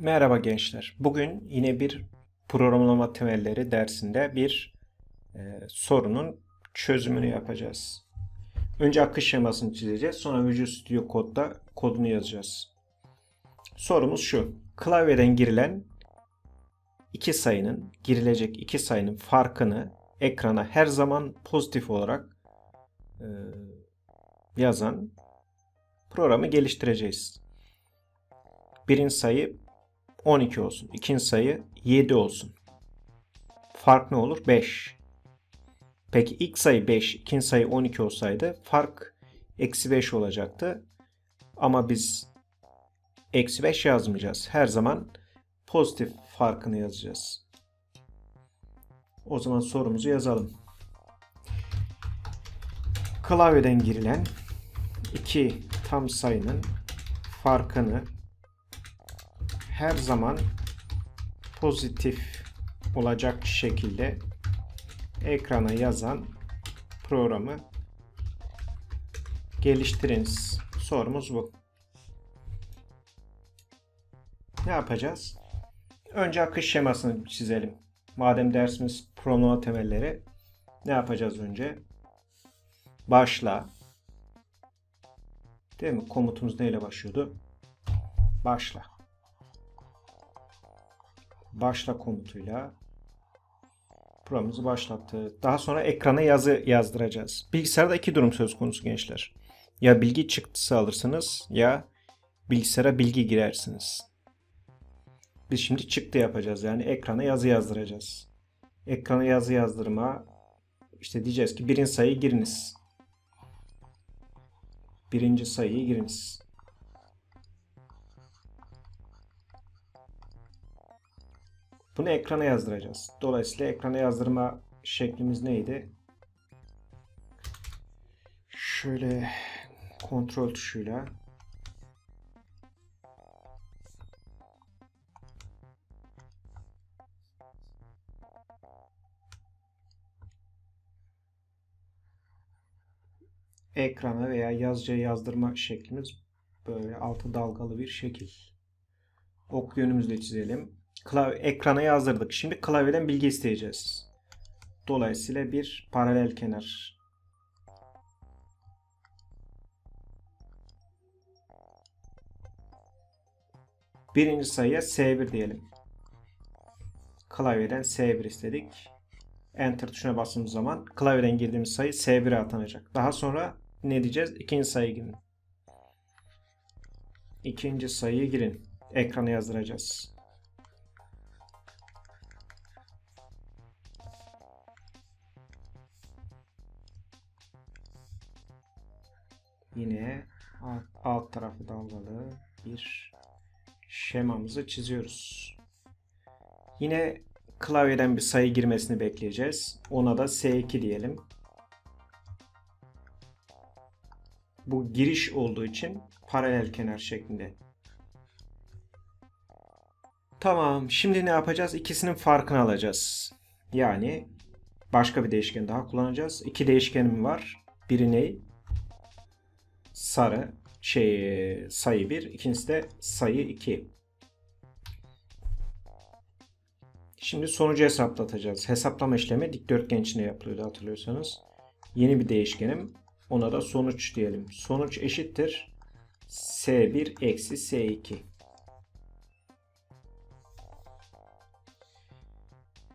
Merhaba gençler. Bugün yine bir programlama temelleri dersinde bir e, sorunun çözümünü yapacağız. Önce akış şemasını çizeceğiz. Sonra Visual Studio Code'da kodunu yazacağız. Sorumuz şu. Klavyeden girilen iki sayının, girilecek iki sayının farkını ekrana her zaman pozitif olarak e, yazan programı geliştireceğiz. Birinci sayı 12 olsun. İkinci sayı 7 olsun. Fark ne olur? 5. Peki ilk sayı 5, ikinci sayı 12 olsaydı fark eksi 5 olacaktı. Ama biz eksi 5 yazmayacağız. Her zaman pozitif farkını yazacağız. O zaman sorumuzu yazalım. Klavyeden girilen iki tam sayının farkını her zaman pozitif olacak şekilde ekrana yazan programı geliştiriniz. Sorumuz bu. Ne yapacağız? Önce akış şemasını çizelim. Madem dersimiz programlama temelleri ne yapacağız önce? Başla. Değil mi? Komutumuz neyle başlıyordu? Başla başla komutuyla programımızı başlattı. Daha sonra ekrana yazı yazdıracağız. Bilgisayarda iki durum söz konusu gençler. Ya bilgi çıktısı alırsınız ya bilgisayara bilgi girersiniz. Biz şimdi çıktı yapacağız. Yani ekrana yazı yazdıracağız. Ekrana yazı yazdırma işte diyeceğiz ki birinci sayıyı giriniz. Birinci sayıyı giriniz. Bunu ekrana yazdıracağız. Dolayısıyla ekrana yazdırma şeklimiz neydi? Şöyle kontrol tuşuyla ekrana veya yazıcıya yazdırma şeklimiz böyle altı dalgalı bir şekil. Ok yönümüzle çizelim. Klavye, ekrana yazdırdık. Şimdi klavyeden bilgi isteyeceğiz. Dolayısıyla bir paralel kenar. Birinci sayıya S1 diyelim. Klavyeden S1 istedik. Enter tuşuna bastığımız zaman klavyeden girdiğimiz sayı S1'e atanacak. Daha sonra ne diyeceğiz? İkinci sayı girin. İkinci sayıyı girin. Ekrana yazdıracağız. Yine alt, alt tarafı dalgalı bir şemamızı çiziyoruz. Yine klavyeden bir sayı girmesini bekleyeceğiz. Ona da S2 diyelim. Bu giriş olduğu için paralel kenar şeklinde. Tamam. Şimdi ne yapacağız? İkisinin farkını alacağız. Yani başka bir değişken daha kullanacağız. İki değişkenim var. Biri ne? Sarı. Şey sayı 1. İkincisi de sayı 2. Şimdi sonucu hesaplatacağız. Hesaplama işlemi dikdörtgen içinde yapılıyordu hatırlıyorsanız. Yeni bir değişkenim. Ona da sonuç diyelim. Sonuç eşittir. S1 eksi S2.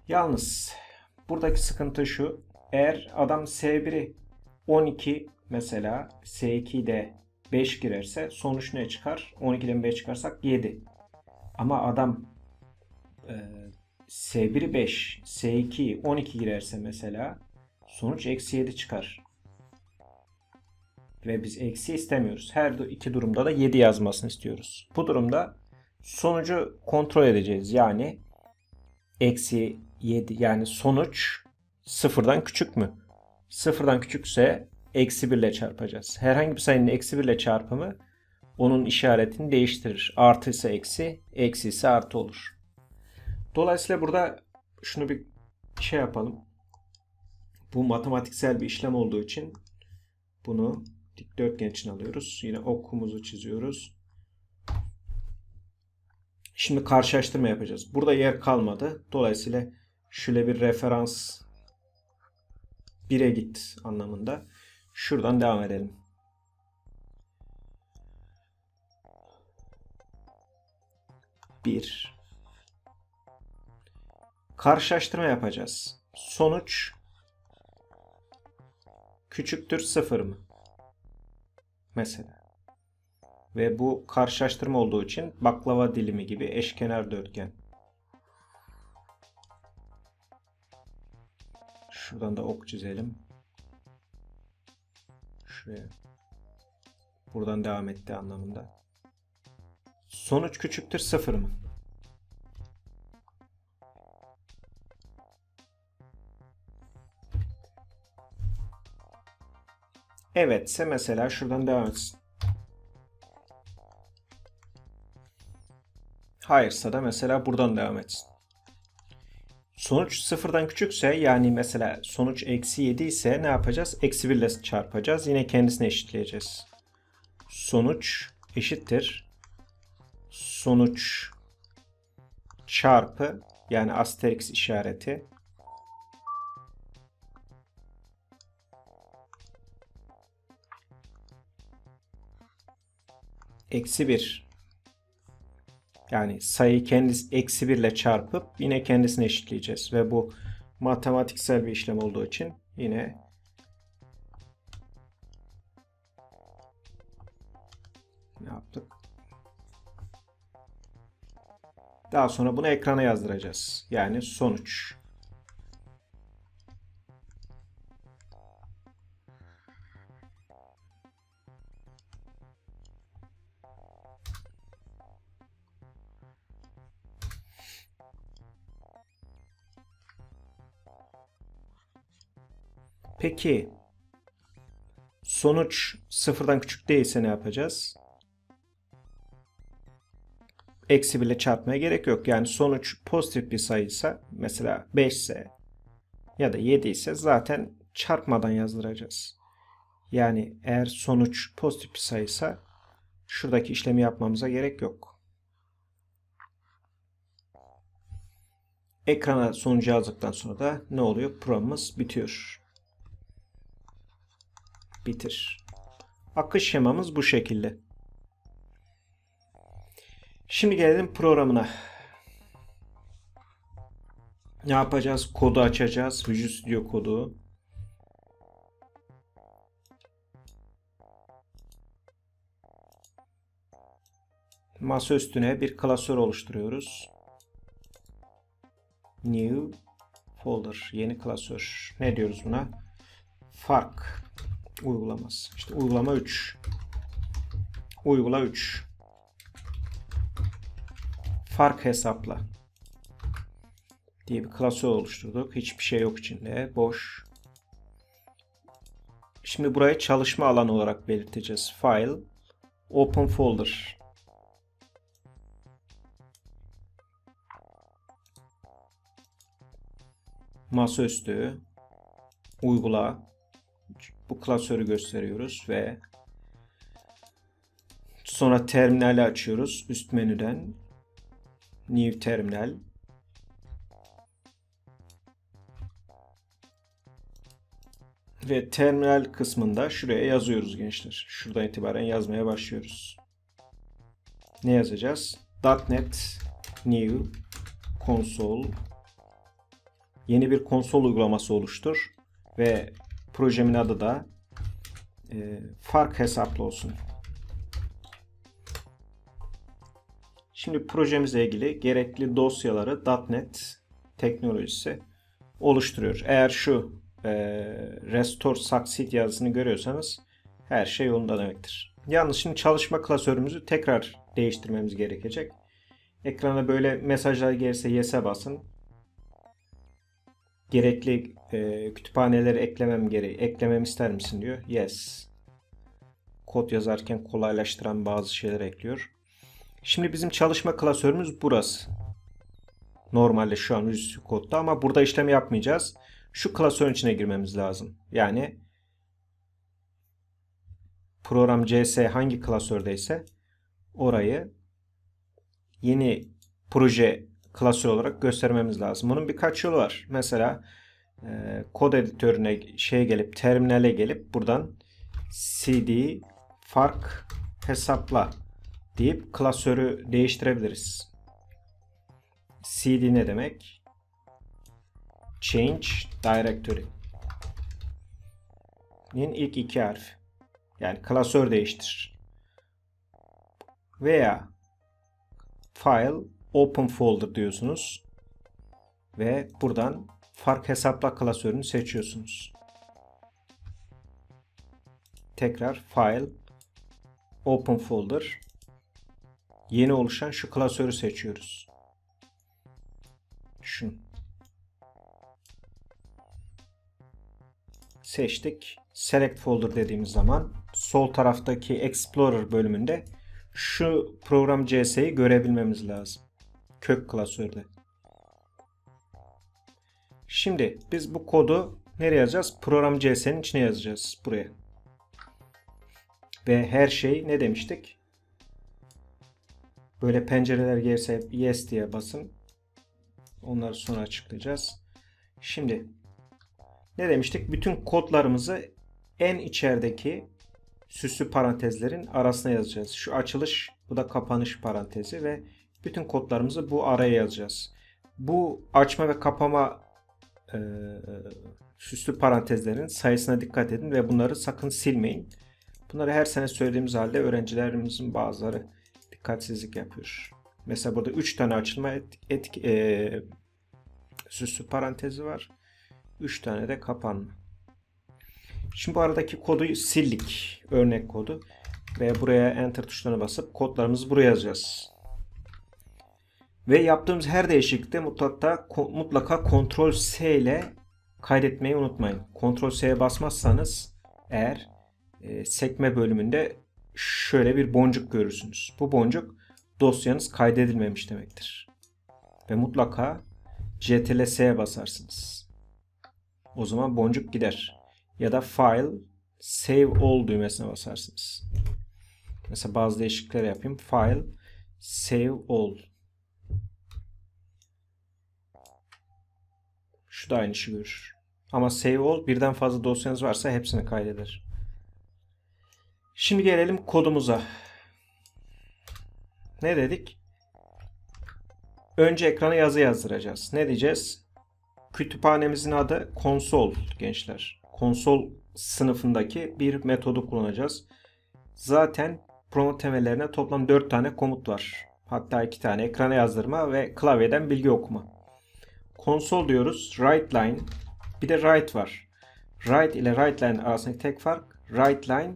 Yalnız buradaki sıkıntı şu. Eğer adam S1'i 12 mesela S2'de 5 girerse sonuç ne çıkar? 12'den 5 çıkarsak 7. Ama adam e, S1 5, S2 12 girerse mesela sonuç eksi 7 çıkar. Ve biz eksi istemiyoruz. Her iki durumda da 7 yazmasını istiyoruz. Bu durumda sonucu kontrol edeceğiz. Yani eksi 7 yani sonuç sıfırdan küçük mü? Sıfırdan küçükse eksi 1 ile çarpacağız. Herhangi bir sayının eksi 1 ile çarpımı onun işaretini değiştirir. Artı ise eksi, eksi ise artı olur. Dolayısıyla burada şunu bir şey yapalım. Bu matematiksel bir işlem olduğu için bunu dikdörtgen için alıyoruz. Yine okumuzu çiziyoruz. Şimdi karşılaştırma yapacağız. Burada yer kalmadı. Dolayısıyla şöyle bir referans 1'e git anlamında. Şuradan devam edelim. Bir. Karşılaştırma yapacağız. Sonuç küçüktür sıfır mı? Mesela. Ve bu karşılaştırma olduğu için baklava dilimi gibi eşkenar dörtgen. Şuradan da ok çizelim. Şuraya. Buradan devam etti anlamında. Sonuç küçüktür sıfır mı? Evetse mesela şuradan devam etsin. Hayırsa da mesela buradan devam etsin. Sonuç sıfırdan küçükse yani mesela sonuç eksi 7 ise ne yapacağız? Eksi 1 ile çarpacağız. Yine kendisine eşitleyeceğiz. Sonuç eşittir. Sonuç çarpı yani asterix işareti eksi 1 yani sayı kendisi eksi 1 ile çarpıp yine kendisine eşitleyeceğiz. Ve bu matematiksel bir işlem olduğu için yine ne yaptık? Daha sonra bunu ekrana yazdıracağız. Yani sonuç. Peki sonuç sıfırdan küçük değilse ne yapacağız? Eksi 1 ile çarpmaya gerek yok. Yani sonuç pozitif bir sayıysa mesela 5 ise ya da 7 ise zaten çarpmadan yazdıracağız. Yani eğer sonuç pozitif bir sayıysa şuradaki işlemi yapmamıza gerek yok. Ekrana sonucu yazdıktan sonra da ne oluyor? Programımız bitiyor bitir. Akış şemamız bu şekilde. Şimdi gelelim programına. Ne yapacağız? Kodu açacağız. Visual Studio kodu. Masa üstüne bir klasör oluşturuyoruz. New folder. Yeni klasör. Ne diyoruz buna? Fark uygulaması. İşte uygulama 3. Uygula 3. Fark hesapla diye bir klasör oluşturduk. Hiçbir şey yok içinde. Boş. Şimdi burayı çalışma alanı olarak belirteceğiz. File, Open Folder. Masaüstü, uygula, bu klasörü gösteriyoruz ve sonra terminali açıyoruz üst menüden new terminal ve terminal kısmında şuraya yazıyoruz gençler. Şuradan itibaren yazmaya başlıyoruz. Ne yazacağız? .NET New Console yeni bir konsol uygulaması oluştur ve Projemin adı da e, fark hesaplı olsun. Şimdi projemizle ilgili gerekli dosyaları .NET teknolojisi oluşturuyor. Eğer şu e, restore succeed yazısını görüyorsanız her şey yolunda demektir. Yalnız şimdi çalışma klasörümüzü tekrar değiştirmemiz gerekecek. Ekrana böyle mesajlar gelirse yes'e basın gerekli e, kütüphaneleri eklemem gere eklemem ister misin diyor. Yes. Kod yazarken kolaylaştıran bazı şeyler ekliyor. Şimdi bizim çalışma klasörümüz burası. Normalde şu an üst kodda ama burada işlem yapmayacağız. Şu klasörün içine girmemiz lazım. Yani program CS hangi klasördeyse orayı yeni proje klasör olarak göstermemiz lazım. Bunun birkaç yolu var. Mesela e, kod editörüne şey gelip terminale gelip buradan cd fark hesapla deyip klasörü değiştirebiliriz. cd ne demek? Change directory. Nin ilk iki harfi. Yani klasör değiştir. Veya file open folder diyorsunuz. Ve buradan fark hesapla klasörünü seçiyorsunuz. Tekrar file open folder yeni oluşan şu klasörü seçiyoruz. Şunu. Seçtik. Select folder dediğimiz zaman sol taraftaki Explorer bölümünde şu program CS'yi görebilmemiz lazım. Kök klasörde. Şimdi biz bu kodu nereye yazacağız? Program CS'nin içine yazacağız. Buraya. Ve her şey ne demiştik? Böyle pencereler gelirse yes diye basın. Onları sonra açıklayacağız. Şimdi ne demiştik? Bütün kodlarımızı en içerideki süslü parantezlerin arasına yazacağız. Şu açılış, bu da kapanış parantezi ve bütün kodlarımızı bu araya yazacağız. Bu açma ve kapama e, süslü parantezlerin sayısına dikkat edin ve bunları sakın silmeyin. Bunları her sene söylediğimiz halde öğrencilerimizin bazıları dikkatsizlik yapıyor. Mesela burada 3 tane açılma et, et, e, süslü parantezi var. 3 tane de kapanma. Şimdi bu aradaki kodu sildik. Örnek kodu. Ve buraya enter tuşlarına basıp kodlarımızı buraya yazacağız. Ve yaptığımız her değişiklikte mutlaka, mutlaka Ctrl S ile kaydetmeyi unutmayın. Ctrl S'ye basmazsanız eğer e, sekme bölümünde şöyle bir boncuk görürsünüz. Bu boncuk dosyanız kaydedilmemiş demektir. Ve mutlaka Ctrl S'ye basarsınız. O zaman boncuk gider. Ya da File Save All düğmesine basarsınız. Mesela bazı değişiklikler yapayım. File Save All. Şu da aynı işi görür. Ama Save All birden fazla dosyanız varsa hepsini kaydeder. Şimdi gelelim kodumuza. Ne dedik? Önce ekrana yazı yazdıracağız. Ne diyeceğiz? Kütüphanemizin adı konsol gençler. Konsol sınıfındaki bir metodu kullanacağız. Zaten promo temellerine toplam 4 tane komut var. Hatta 2 tane ekrana yazdırma ve klavyeden bilgi okuma. Konsol diyoruz. Write line. Bir de write var. Write ile write line arasındaki tek fark write line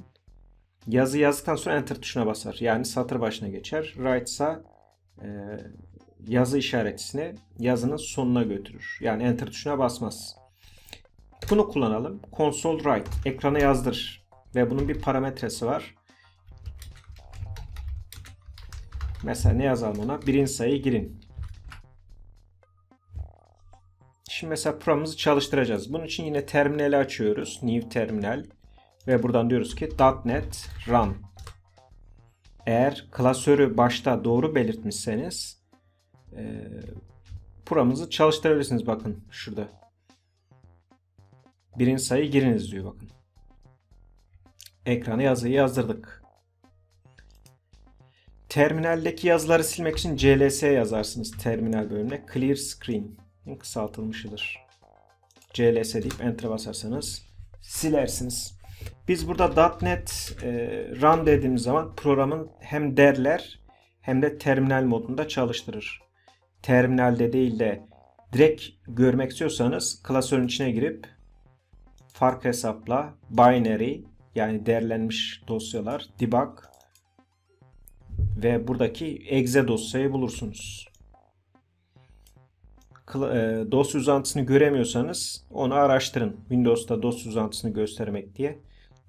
yazı yazdıktan sonra enter tuşuna basar. Yani satır başına geçer. Write ise e, yazı işaretisini yazının sonuna götürür. Yani enter tuşuna basmaz. Bunu kullanalım. Console write. Ekrana yazdır. Ve bunun bir parametresi var. Mesela ne yazalım ona? Birinci sayı girin. Şimdi mesela programımızı çalıştıracağız. Bunun için yine terminali açıyoruz. New terminal. Ve buradan diyoruz ki .NET Run. Eğer klasörü başta doğru belirtmişseniz e, programımızı çalıştırabilirsiniz. Bakın şurada. Birinci sayı giriniz diyor bakın. Ekrana yazıyı yazdırdık. Terminaldeki yazıları silmek için CLS yazarsınız terminal bölümüne. Clear Screen kısaltılmışıdır. CLS deyip Enter basarsanız silersiniz. Biz burada .NET e, Run dediğimiz zaman programın hem derler hem de terminal modunda çalıştırır. Terminalde değil de direkt görmek istiyorsanız klasörün içine girip fark hesapla binary yani değerlenmiş dosyalar debug ve buradaki exe dosyayı bulursunuz. E, dosya uzantısını göremiyorsanız onu araştırın. Windows'ta dosya uzantısını göstermek diye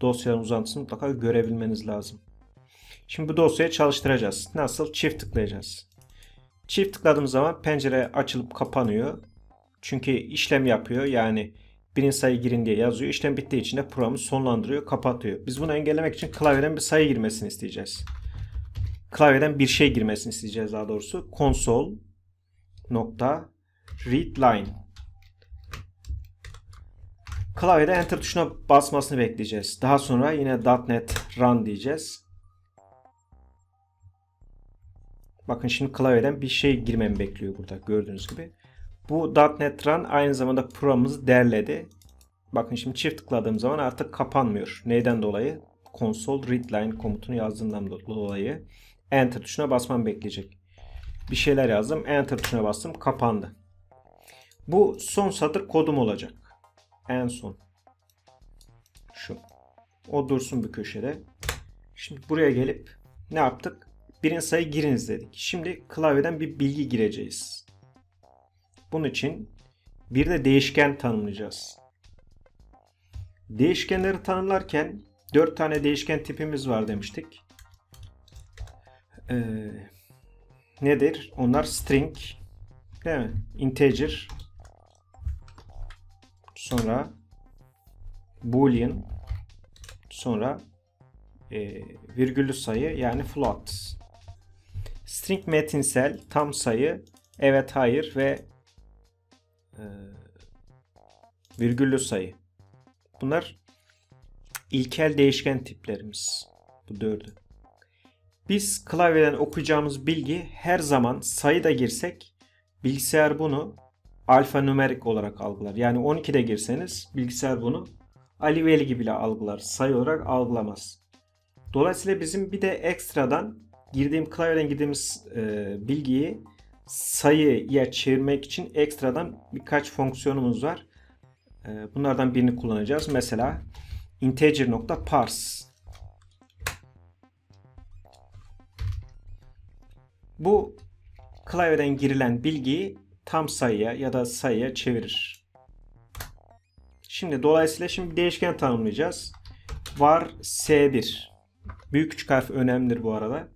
dosyanın uzantısını mutlaka görebilmeniz lazım. Şimdi bu dosyayı çalıştıracağız. Nasıl? Çift tıklayacağız. Çift tıkladığımız zaman pencere açılıp kapanıyor. Çünkü işlem yapıyor. Yani birinci sayı girin diye yazıyor. İşlem bittiği için de programı sonlandırıyor, kapatıyor. Biz bunu engellemek için klavyeden bir sayı girmesini isteyeceğiz. Klavyeden bir şey girmesini isteyeceğiz daha doğrusu. Konsol nokta read line. Klavyede enter tuşuna basmasını bekleyeceğiz. Daha sonra yine .NET run diyeceğiz. Bakın şimdi klavyeden bir şey girmemi bekliyor burada gördüğünüz gibi. Bu .NET Run aynı zamanda programımızı derledi. Bakın şimdi çift tıkladığım zaman artık kapanmıyor. Neyden dolayı? Console readline komutunu yazdığımdan dolayı Enter tuşuna basmam bekleyecek. Bir şeyler yazdım. Enter tuşuna bastım. Kapandı. Bu son satır kodum olacak. En son. Şu. O dursun bir köşede. Şimdi buraya gelip ne yaptık? Birinci sayı giriniz dedik. Şimdi klavyeden bir bilgi gireceğiz. Bunun için bir de değişken tanımlayacağız. Değişkenleri tanımlarken 4 tane değişken tipimiz var demiştik. Ee, nedir? Onlar string, değil mi? Integer, sonra boolean, sonra e, virgüllü sayı yani float. String metinsel, tam sayı, evet hayır ve e, virgüllü sayı. Bunlar ilkel değişken tiplerimiz. Bu dördü. Biz klavyeden okuyacağımız bilgi her zaman sayı da girsek bilgisayar bunu alfanümerik olarak algılar. Yani 12'de girseniz bilgisayar bunu aliveli gibi algılar. Sayı olarak algılamaz. Dolayısıyla bizim bir de ekstradan girdiğim klavyeden girdiğimiz e, bilgiyi sayıya çevirmek için ekstradan birkaç fonksiyonumuz var. E, bunlardan birini kullanacağız. Mesela integer.parse Bu klavyeden girilen bilgiyi tam sayıya ya da sayıya çevirir. Şimdi dolayısıyla şimdi değişken tanımlayacağız. Var S1. Büyük küçük harf önemlidir bu arada.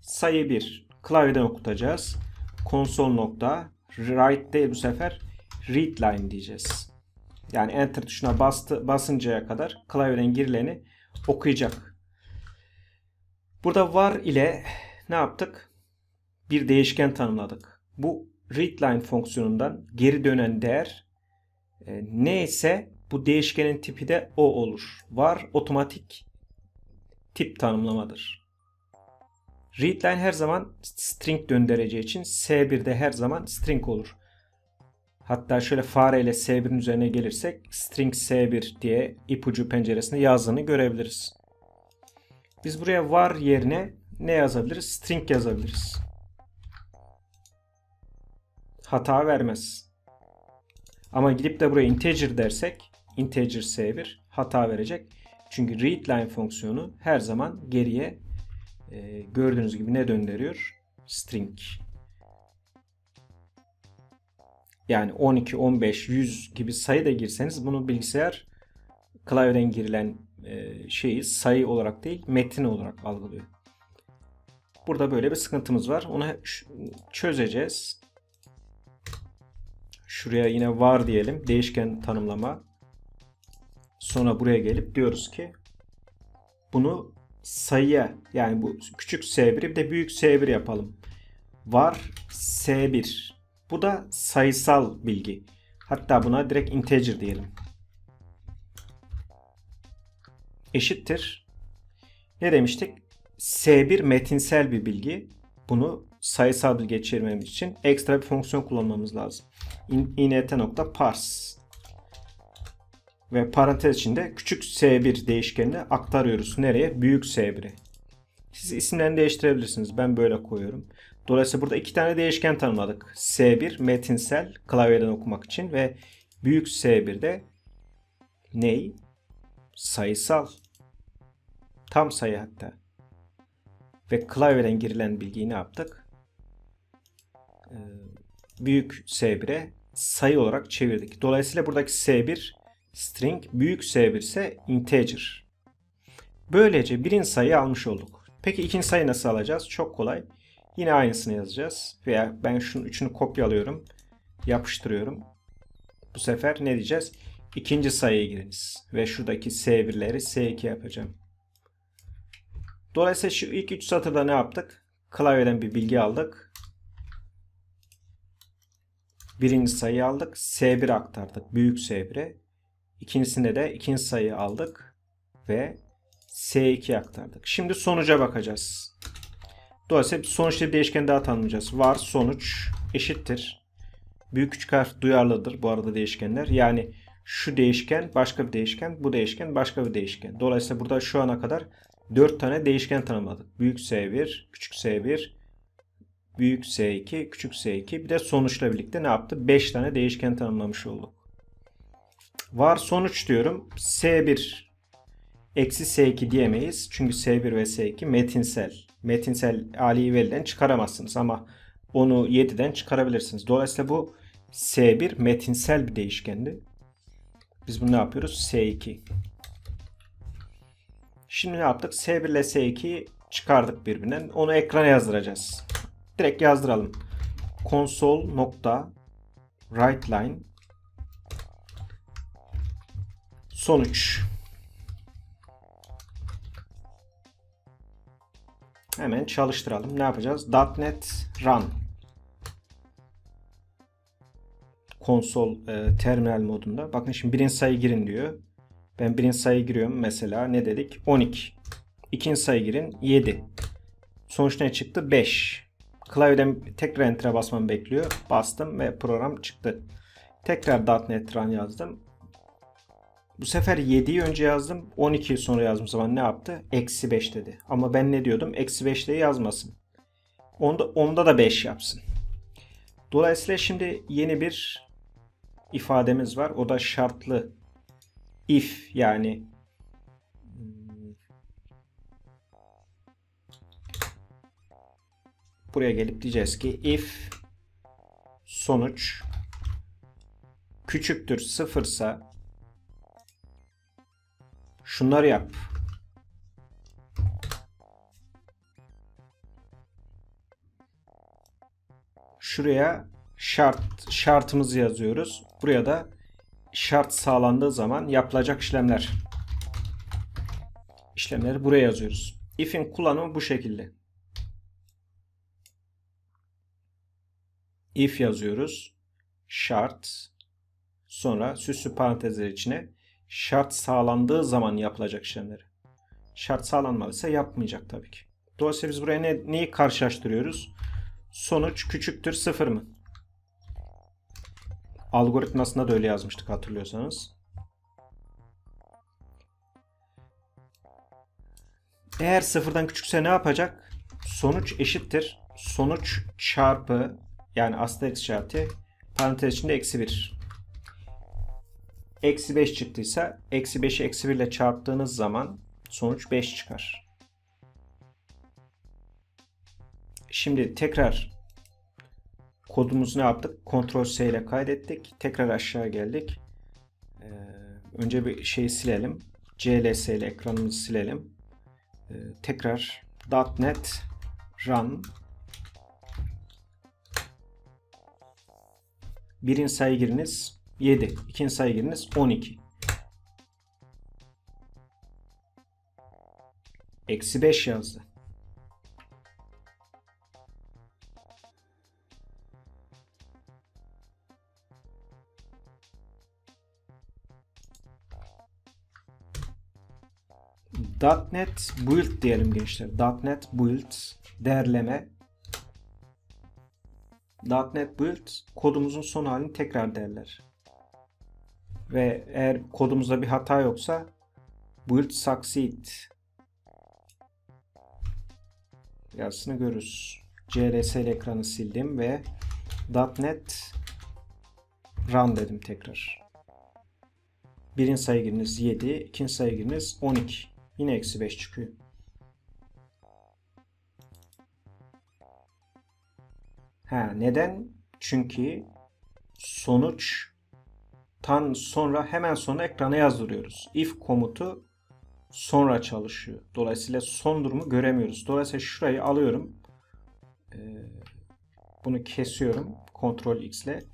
Sayı 1. Klavyeden okutacağız. Konsol nokta write değil bu sefer read line diyeceğiz. Yani enter tuşuna bastı, basıncaya kadar klavyeden girileni okuyacak. Burada var ile ne yaptık? Bir değişken tanımladık. Bu readline fonksiyonundan geri dönen değer e, neyse bu değişkenin tipi de o olur. Var otomatik tip tanımlamadır. Readline her zaman string döndüreceği için S1'de her zaman string olur. Hatta şöyle fareyle S1'in üzerine gelirsek string S1 diye ipucu penceresinde yazdığını görebiliriz. Biz buraya var yerine ne yazabiliriz? String yazabiliriz. Hata vermez. Ama gidip de buraya integer dersek integer S1 hata verecek. Çünkü readline fonksiyonu her zaman geriye e, gördüğünüz gibi ne döndürüyor? String. Yani 12, 15, 100 gibi sayı da girseniz bunu bilgisayar klavyeden girilen e, şeyi sayı olarak değil metin olarak algılıyor. Burada böyle bir sıkıntımız var. Onu çözeceğiz. Şuraya yine var diyelim. Değişken tanımlama. Sonra buraya gelip diyoruz ki bunu sayıya yani bu küçük S1'i bir de büyük S1 yapalım. Var S1. Bu da sayısal bilgi. Hatta buna direkt integer diyelim. Eşittir. Ne demiştik? S1 metinsel bir bilgi. Bunu sayısal bilgi çevirmemiz için ekstra bir fonksiyon kullanmamız lazım. int.parse ve parantez içinde küçük S1 değişkenini aktarıyoruz. Nereye? Büyük S1'e. Siz isimlerini değiştirebilirsiniz. Ben böyle koyuyorum. Dolayısıyla burada iki tane değişken tanımladık. S1 metinsel klavyeden okumak için ve büyük S1'de ney? Sayısal. Tam sayı hatta. Ve klavyeden girilen bilgiyi ne yaptık? Ee, büyük S1'e sayı olarak çevirdik. Dolayısıyla buradaki S1 string, büyük S1 ise integer. Böylece birinci sayıyı almış olduk. Peki ikinci sayı nasıl alacağız? Çok kolay. Yine aynısını yazacağız. Veya ben şunun üçünü kopyalıyorum. Yapıştırıyorum. Bu sefer ne diyeceğiz? İkinci sayıya giriniz. Ve şuradaki S1'leri S2 yapacağım. Dolayısıyla şu ilk üç satırda ne yaptık? Klavyeden bir bilgi aldık. Birinci sayıyı aldık. S1 aktardık. Büyük S1'e. İkincisinde de ikinci sayıyı aldık. Ve S2 aktardık. Şimdi sonuca bakacağız. Dolayısıyla sonuçta bir değişken daha tanımlayacağız. Var sonuç eşittir. Büyük küçük harf duyarlıdır bu arada değişkenler. Yani şu değişken başka bir değişken, bu değişken başka bir değişken. Dolayısıyla burada şu ana kadar 4 tane değişken tanımladık. Büyük S1, küçük S1, büyük S2, küçük S2 bir de sonuçla birlikte ne yaptı? 5 tane değişken tanımlamış olduk. Var sonuç diyorum. S1 eksi S2 diyemeyiz. Çünkü S1 ve S2 metinsel. Metinsel aliyi veriden çıkaramazsınız ama onu 7'den çıkarabilirsiniz. Dolayısıyla bu S1 metinsel bir değişkendi. Biz bunu ne yapıyoruz? S2. Şimdi ne yaptık? S1 ile S2'yi çıkardık birbirinden. Onu ekrana yazdıracağız. Direkt yazdıralım. Console nokta write line sonuç. Hemen çalıştıralım. Ne yapacağız? .NET Run konsol e, terminal modunda. Bakın şimdi birinci sayı girin diyor. Ben birinci sayı giriyorum. Mesela ne dedik? 12. İkinci sayı girin. 7. Sonuç ne çıktı? 5. Klavyeden tekrar enter'a basmamı bekliyor. Bastım ve program çıktı. Tekrar .NET Run yazdım. Bu sefer 7'yi önce yazdım. 12'yi sonra yazdığım zaman ne yaptı? Eksi 5 dedi. Ama ben ne diyordum? Eksi 5 diye yazmasın. Onda, onda da 5 yapsın. Dolayısıyla şimdi yeni bir ifademiz var. O da şartlı if yani buraya gelip diyeceğiz ki if sonuç küçüktür sıfırsa şunları yap. Şuraya şart şartımızı yazıyoruz. Buraya da şart sağlandığı zaman yapılacak işlemler. İşlemleri buraya yazıyoruz. If'in kullanımı bu şekilde. If yazıyoruz. Şart. Sonra süslü parantezler içine şart sağlandığı zaman yapılacak işlemleri. Şart sağlanmadıysa yapmayacak tabii ki. Dolayısıyla biz buraya ne, neyi karşılaştırıyoruz? Sonuç küçüktür sıfır mı? Algoritmasında da öyle yazmıştık hatırlıyorsanız. Eğer sıfırdan küçükse ne yapacak? Sonuç eşittir. Sonuç çarpı yani asterisk işareti parantez içinde eksi 1. Eksi 5 çıktıysa eksi 5'i eksi 1 ile çarptığınız zaman sonuç 5 çıkar. Şimdi tekrar kodumuzu ne yaptık? Ctrl S ile kaydettik. Tekrar aşağı geldik. Ee, önce bir şeyi silelim. CLS ile ekranımızı silelim. Ee, tekrar .NET Run Birinci sayı giriniz 7. İkinci sayı giriniz 12. Eksi 5 yazdı. .NET Build diyelim gençler. .NET Build derleme. .NET Build kodumuzun son halini tekrar derler. Ve eğer kodumuzda bir hata yoksa Build Succeed yazısını görürüz. CLSL ekranı sildim ve .NET Run dedim tekrar. Birinci sayı giriniz 7, ikinci sayı giriniz 12. Yine eksi 5 çıkıyor. Ha, neden? Çünkü sonuç tan sonra hemen sonra ekrana yazdırıyoruz. If komutu sonra çalışıyor. Dolayısıyla son durumu göremiyoruz. Dolayısıyla şurayı alıyorum. Ee, bunu kesiyorum. Ctrl X ile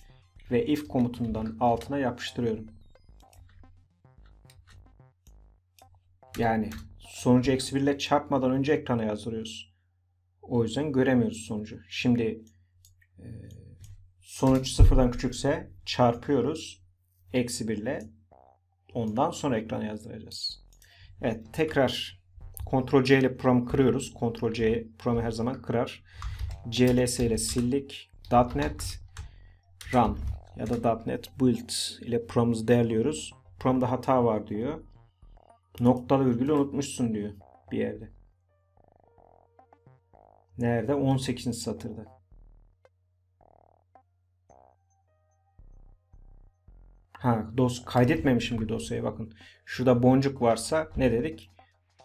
ve if komutundan altına yapıştırıyorum. Yani sonucu eksi 1 ile çarpmadan önce ekrana yazdırıyoruz. O yüzden göremiyoruz sonucu. Şimdi Sonuç sıfırdan küçükse çarpıyoruz. Eksi 1 ile. Ondan sonra ekrana yazdıracağız. Evet tekrar Ctrl C ile programı kırıyoruz. Ctrl C programı her zaman kırar. CLS ile sildik. .NET Run ya da .NET Build ile programımızı değerliyoruz. Programda hata var diyor. Noktalı virgülü unutmuşsun diyor bir yerde. Nerede? 18. satırda. Ha, dos kaydetmemişim bir dosyaya bakın. Şurada boncuk varsa ne dedik?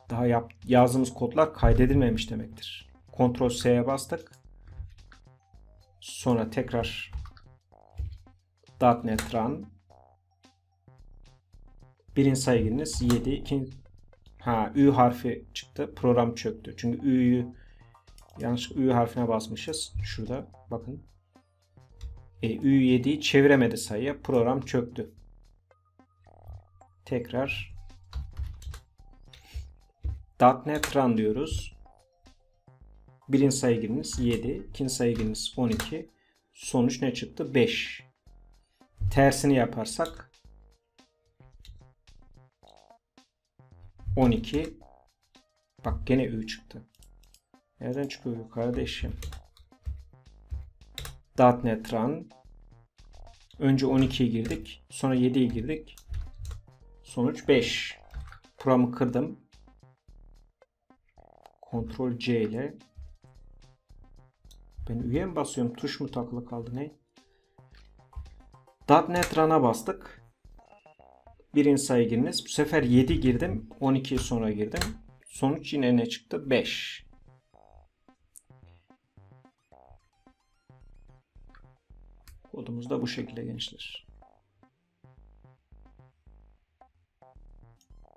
Daha yap, yazdığımız kodlar kaydedilmemiş demektir. Ctrl S'ye bastık. Sonra tekrar .NET Run birinci sayı giriniz 7 ikinci ha Ü harfi çıktı. Program çöktü. Çünkü Ü'yü yanlış Ü harfine basmışız. Şurada bakın. E, Ü7'yi çeviremedi sayıya. Program çöktü. Tekrar .NET Run diyoruz. Birinci sayı giriniz 7. ikinci sayı giriniz 12. Sonuç ne çıktı? 5. Tersini yaparsak 12. Bak gene Ü çıktı. Nereden çıkıyor kardeşim? .NET Run. Önce 12'ye girdik. Sonra 7'ye girdik. Sonuç 5. Programı kırdım. Ctrl C ile ben üye mi basıyorum? Tuş mu takılı kaldı ne? .NET Run'a bastık. Birinci sayı giriniz. Bu sefer 7 girdim. 12 sonra girdim. Sonuç yine ne çıktı? 5. Kodumuz da bu şekilde gençler.